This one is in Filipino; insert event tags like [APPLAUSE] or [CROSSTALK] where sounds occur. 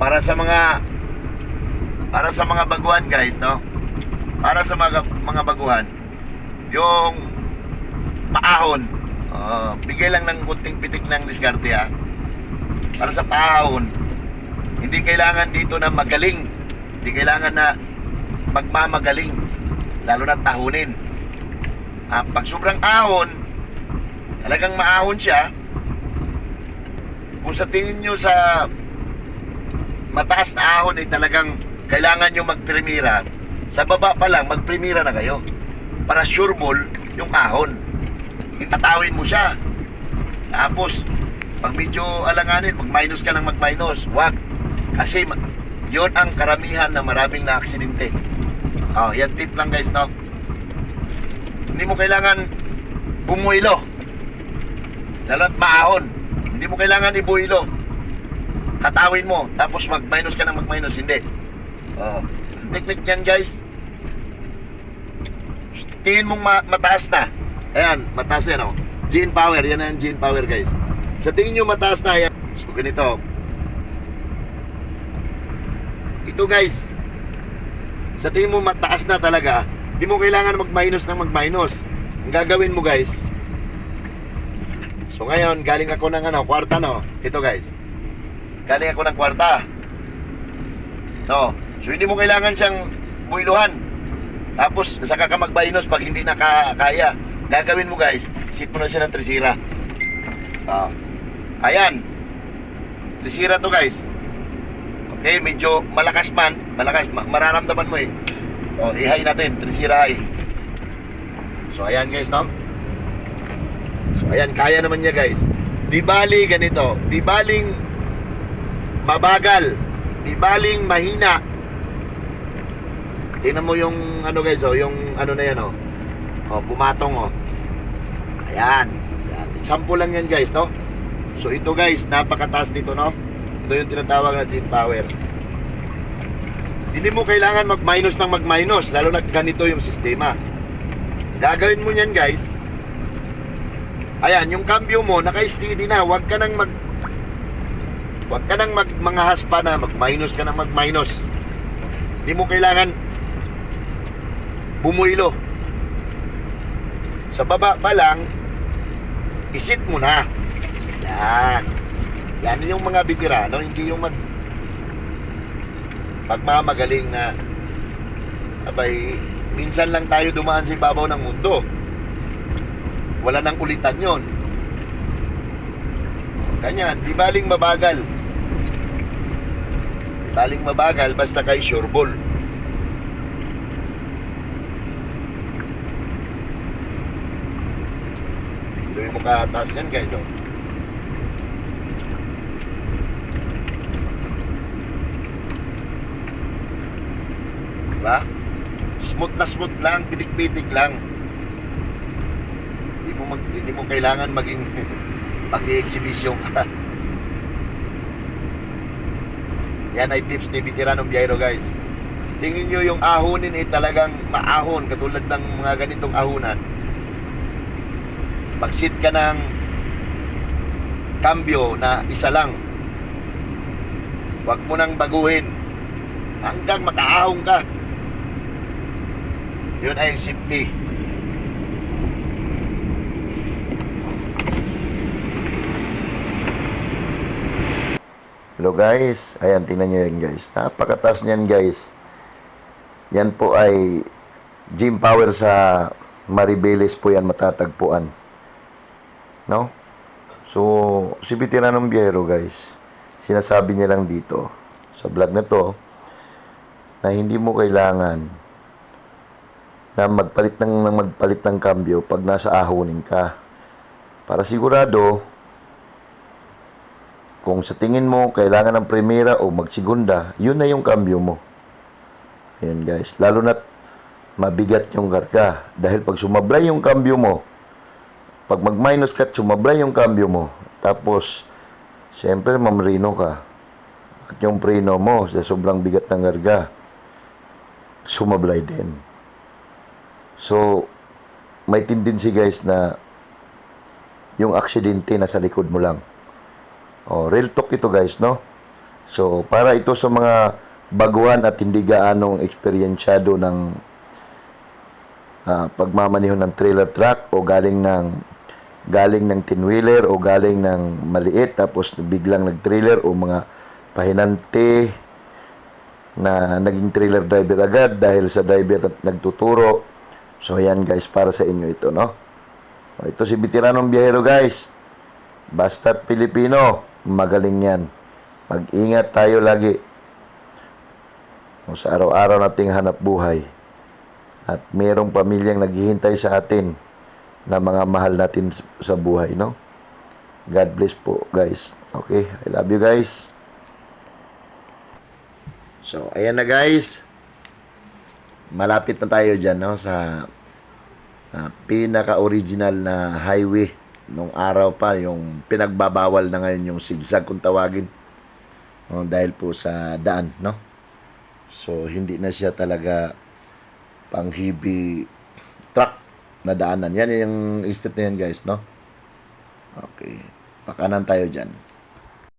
para sa mga para sa mga baguhan guys, no? Para sa mga mga baguhan, yung paahon, uh, bigay lang ng kunting pitik ng diskarte ha. Para sa paahon, hindi kailangan dito na magaling. Hindi kailangan na magmamagaling. Lalo na tahunin. Ah, pag sobrang ahon, talagang maahon siya, kung sa tingin nyo sa mataas na ahon ay talagang kailangan nyo magprimira, sa baba pa lang, magprimira na kayo. Para sure ball yung ahon. Itatawin mo siya. Tapos, pag medyo alanganin, mag-minus ka ng mag-minus. Wag. Kasi yon ang karamihan na maraming na-aksidente. Oh, yan tip lang guys, no? Hindi mo kailangan bumuilo. Lalo at maahon. Hindi mo kailangan ibuilo. Katawin mo, tapos mag-minus ka ng mag-minus. Hindi. Oh. Technique niyan guys, tingin mong ma- mataas na. Ayan, mataas yan oh. Gene power, yan ang gene power guys. Sa tingin nyo mataas na yan. So ganito. Ito guys, sa tingin mo mataas na talaga, di mo kailangan mag-minus ng mag-minus. Ang gagawin mo guys, so ngayon, galing ako ng ano, kwarta no. Ito guys, galing ako ng kwarta. No, so hindi mo kailangan siyang builuhan. Tapos, saka ka mag-minus pag hindi na ka- kaya. Gagawin mo guys, sit mo na siya ng trisira. Ah. Ayan. Trisira to guys. Okay, medyo malakas man, malakas, ma- mararamdaman mo eh. O, i-high natin, trisira high. So, ayan guys, no? So, ayan, kaya naman niya guys. Di bali ganito, di baling mabagal, di baling mahina. Tingnan mo yung ano guys, oh, yung ano na yan, oh. Oh, kumatong, oh. Ayan. Ayan. Example lang yan guys, no? So, ito guys, napakataas nito, no? Ito yung tinatawag na gene power. Hindi mo kailangan mag-minus ng mag-minus, lalo na ganito yung sistema. Gagawin mo niyan, guys. Ayan, yung cambio mo, naka-steady na. Huwag ka nang mag... Huwag ka nang mag, mga haspa na mag-minus ka nang mag-minus. Hindi mo kailangan bumuilo. Sa baba pa lang, isit mo na. Yan. Yan yung mga veterano, hindi yung mag pagmamagaling na abay, minsan lang tayo dumaan sa ibabaw ng mundo. Wala nang ulitan yon. Ganyan, di baling mabagal. Baling mabagal basta kay sure ball. Tuloy mo kataas yan guys. Oh. Diba? Smooth na smooth lang, pitik-pitik lang. Hindi mo, mag, hindi mo kailangan maging [LAUGHS] mag-i-exhibition ka. Yan ay tips ni Veteranong Biyero guys. Tingin nyo yung ahonin ay talagang maahon katulad ng mga ganitong ahonan. Mag-sit ka ng cambio na isa lang. Huwag mo nang baguhin hanggang makaahon ka. Yun ay safety. Hello guys. Ayan, tingnan nyo yan guys. Napakataas niyan guys. Yan po ay gym power sa Maribeles po yan matatagpuan. No? So, si Veteranong Biyero guys, sinasabi niya lang dito sa vlog na to na hindi mo kailangan na magpalit ng magpalit ng kambyo pag nasa ahonin ka. Para sigurado, kung sa tingin mo kailangan ng primera o magsigunda, yun na yung kambyo mo. Ayan guys, lalo na mabigat yung karga. Dahil pag sumablay yung kambyo mo, pag mag-minus cut, sumablay yung kambyo mo. Tapos, siyempre mamrino ka. At yung preno mo, sa sobrang bigat ng karga, sumablay din. So, may tendency guys na yung aksidente nasa likod mo lang. Oh, real talk ito guys, no? So, para ito sa mga baguhan at hindi gaanong eksperyensyado ng ah, pagmamaneho ng trailer truck o galing ng galing ng tinwheeler o galing ng maliit tapos biglang nag-trailer o mga pahinante na naging trailer driver agad dahil sa driver at nagtuturo. So, ayan guys, para sa inyo ito, no? O, ito si Veteranong Biyahero, guys. Basta't Pilipino, magaling yan. Mag-ingat tayo lagi. Sa araw-araw nating hanap buhay. At mayroong pamilyang naghihintay sa atin na mga mahal natin sa buhay, no? God bless po, guys. Okay, I love you guys. So, ayan na guys. Malapit na tayo dyan, no? Sa ah, pinaka-original na highway nung araw pa, yung pinagbabawal na ngayon yung zigzag kung tawagin. Oh, dahil po sa daan, no? So, hindi na siya talaga pang heavy truck na daanan. Yan yung estate na yan, guys, no? Okay. Pakanan tayo dyan.